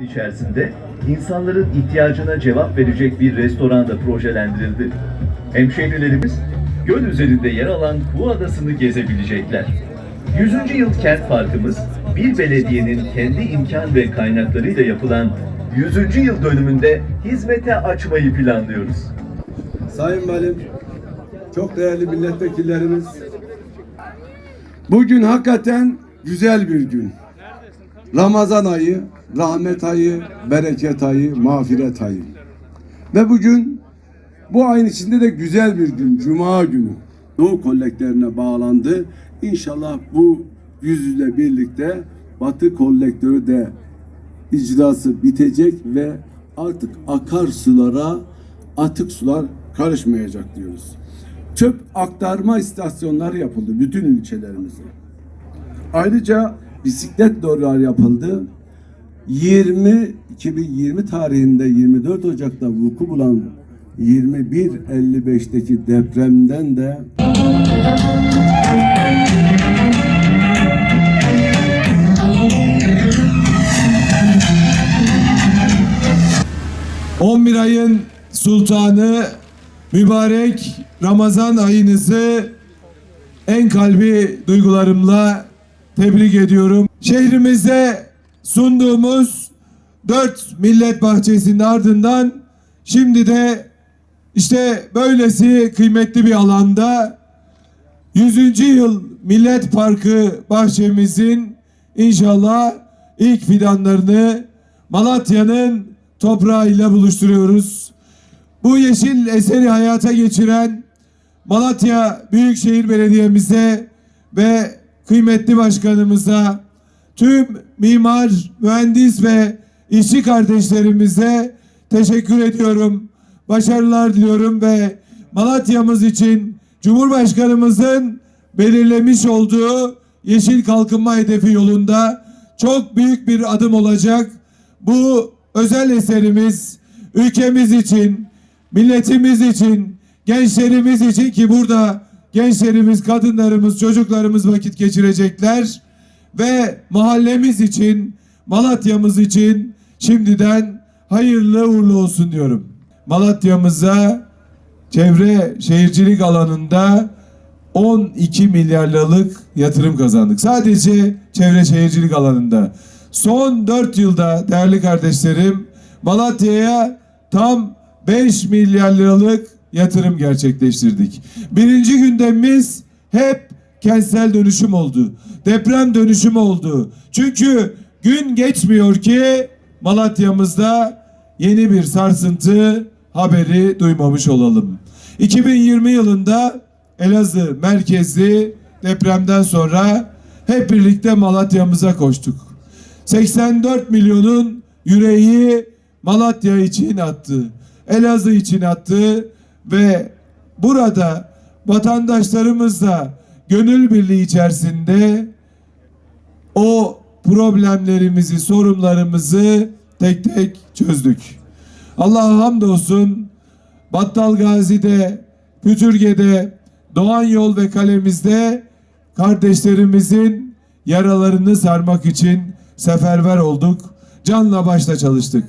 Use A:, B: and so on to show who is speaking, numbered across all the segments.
A: içerisinde insanların ihtiyacına cevap verecek bir restoran da projelendirildi. Hemşehrilerimiz göl üzerinde yer alan Kuğu Adası'nı gezebilecekler. 100. yıl kent parkımız bir belediyenin kendi imkan ve kaynaklarıyla yapılan 100. yıl dönümünde hizmete açmayı planlıyoruz.
B: Sayın Valim, çok değerli milletvekillerimiz. Bugün hakikaten güzel bir gün. Ramazan ayı, rahmet ayı, bereket ayı, mağfiret ayı. Ve bugün bu ayın içinde de güzel bir gün, Cuma günü. Doğu kolleklerine bağlandı. İnşallah bu yüzle birlikte Batı kolektörü de icrası bitecek ve artık akarsulara atık sular karışmayacak diyoruz. Çöp aktarma istasyonları yapıldı bütün ilçelerimizde. Ayrıca bisiklet doğrular yapıldı. 20 2020 tarihinde 24 Ocak'ta vuku bulan 21.55'teki depremden de
C: 11 ayın sultanı mübarek Ramazan ayınızı en kalbi duygularımla tebrik ediyorum. Şehrimizde sunduğumuz dört millet bahçesinin ardından şimdi de işte böylesi kıymetli bir alanda 100. yıl Millet Parkı bahçemizin inşallah ilk fidanlarını Malatya'nın toprağıyla buluşturuyoruz. Bu yeşil eseri hayata geçiren Malatya Büyükşehir Belediye'mize ve kıymetli başkanımıza, tüm mimar, mühendis ve işçi kardeşlerimize teşekkür ediyorum. Başarılar diliyorum ve Malatya'mız için Cumhurbaşkanımızın belirlemiş olduğu yeşil kalkınma hedefi yolunda çok büyük bir adım olacak. Bu özel eserimiz ülkemiz için, milletimiz için, gençlerimiz için ki burada gençlerimiz, kadınlarımız, çocuklarımız vakit geçirecekler ve mahallemiz için, Malatya'mız için şimdiden hayırlı uğurlu olsun diyorum. Malatya'mıza çevre şehircilik alanında 12 milyar liralık yatırım kazandık. Sadece çevre şehircilik alanında. Son 4 yılda değerli kardeşlerim Malatya'ya tam 5 milyar liralık yatırım gerçekleştirdik. Birinci gündemimiz hep kentsel dönüşüm oldu. Deprem dönüşüm oldu. Çünkü gün geçmiyor ki Malatya'mızda yeni bir sarsıntı haberi duymamış olalım. 2020 yılında Elazığ merkezli depremden sonra hep birlikte Malatya'mıza koştuk. 84 milyonun yüreği Malatya için attı. Elazığ için attı ve burada vatandaşlarımızla gönül birliği içerisinde o problemlerimizi, sorunlarımızı tek tek çözdük. Allah'a hamdolsun Battal Gazi'de, Pütürge'de, Doğan Yol ve Kalemizde kardeşlerimizin yaralarını sarmak için seferber olduk. Canla başla çalıştık.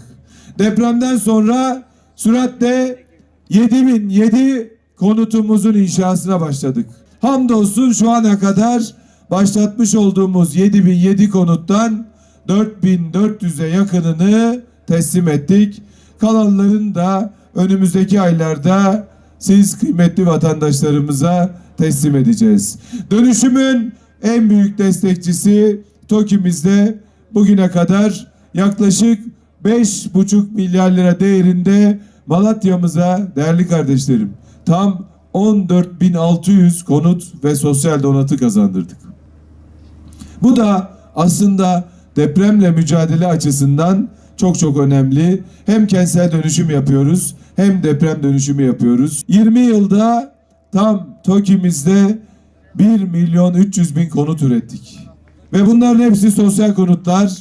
C: Depremden sonra süratle 7007 konutumuzun inşasına başladık. Hamdolsun şu ana kadar başlatmış olduğumuz 7007 konuttan 4400'e yakınını teslim ettik. Kalanların da önümüzdeki aylarda siz kıymetli vatandaşlarımıza teslim edeceğiz. Dönüşümün en büyük destekçisi TOKİ'mizde bugüne kadar yaklaşık 5,5 milyar lira değerinde Malatya'mıza değerli kardeşlerim tam 14.600 konut ve sosyal donatı kazandırdık. Bu da aslında depremle mücadele açısından çok çok önemli. Hem kentsel dönüşüm yapıyoruz hem deprem dönüşümü yapıyoruz. 20 yılda tam TOKİ'mizde 1 milyon 300 bin konut ürettik. Ve bunların hepsi sosyal konutlar.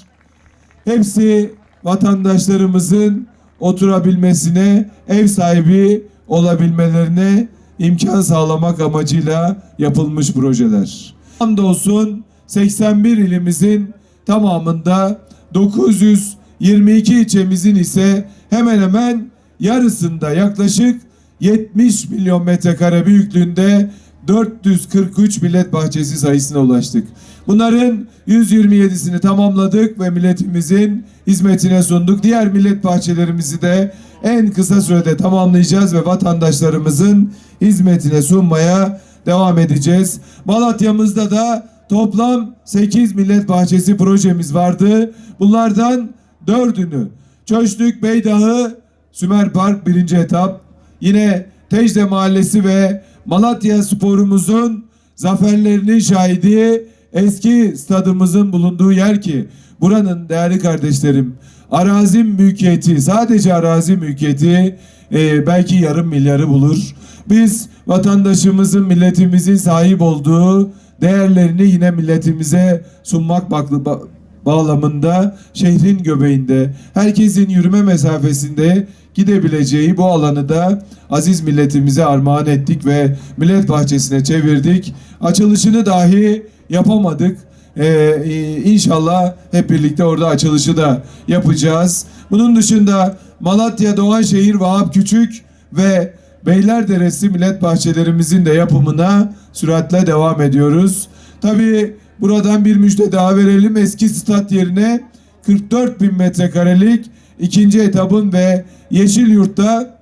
C: Hepsi vatandaşlarımızın oturabilmesine, ev sahibi olabilmelerine imkan sağlamak amacıyla yapılmış projeler. Hamdolsun 81 ilimizin tamamında 900 22 ilçemizin ise hemen hemen yarısında yaklaşık 70 milyon metrekare büyüklüğünde 443 millet bahçesi sayısına ulaştık. Bunların 127'sini tamamladık ve milletimizin hizmetine sunduk. Diğer millet bahçelerimizi de en kısa sürede tamamlayacağız ve vatandaşlarımızın hizmetine sunmaya devam edeceğiz. Malatya'mızda da toplam 8 millet bahçesi projemiz vardı. Bunlardan dördünü Çöşlük, Beydahı, Sümer Park birinci etap. Yine Tecde Mahallesi ve Malatya sporumuzun zaferlerinin şahidi eski stadımızın bulunduğu yer ki buranın değerli kardeşlerim arazi mülkiyeti sadece arazi mülkiyeti e, belki yarım milyarı bulur. Biz vatandaşımızın milletimizin sahip olduğu değerlerini yine milletimize sunmak baklı ba- bağlamında şehrin göbeğinde herkesin yürüme mesafesinde gidebileceği bu alanı da aziz milletimize armağan ettik ve millet bahçesine çevirdik. Açılışını dahi yapamadık. Ee, e, inşallah hep birlikte orada açılışı da yapacağız. Bunun dışında Malatya Doğanşehir Vahap Küçük ve Beylerderesi millet bahçelerimizin de yapımına süratle devam ediyoruz. Tabii buradan bir müjde daha verelim. Eski stat yerine 44 bin metrekarelik ikinci etabın ve Yeşilyurt'ta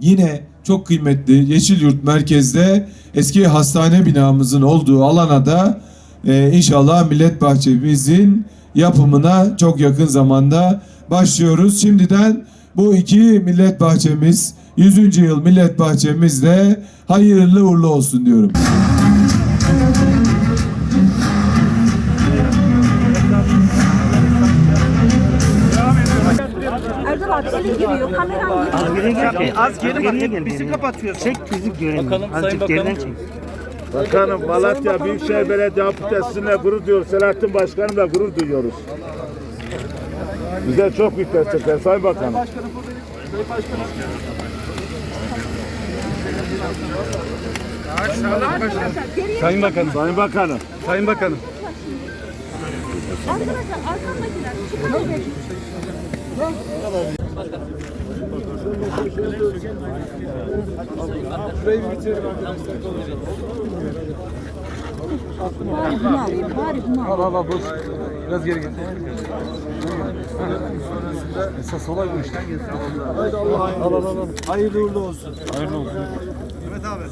C: yine çok kıymetli Yeşilyurt merkezde eski hastane binamızın olduğu alana da e, inşallah millet bahçemizin yapımına çok yakın zamanda başlıyoruz. Şimdiden bu iki millet bahçemiz 100. yıl millet bahçemizde hayırlı uğurlu olsun diyorum.
D: Az geri gel. Bizi kapatıyor. Çek bizi görelim. Bakalım Azıcık geriden çek.
E: Bakanım Malatya Büyükşehir Belediye Fakültesi'ne gurur duyuyoruz. Selahattin Başkanım'la gurur duyuyoruz. Bize çok büyük destekler Sayın Bakanım.
D: Sayın Bakanım.
E: Sayın Bakanım.
D: Sayın Bakanım.
F: Arkadaşlar arkamdakiler çıkın. Bari bunu alayım, bari bunu.
D: Al al al boş. Biraz geri gel. Esas olay bu işte. Al al al. Hayırlı uğurlu olsun. Hayırlı olsun. Evet abi.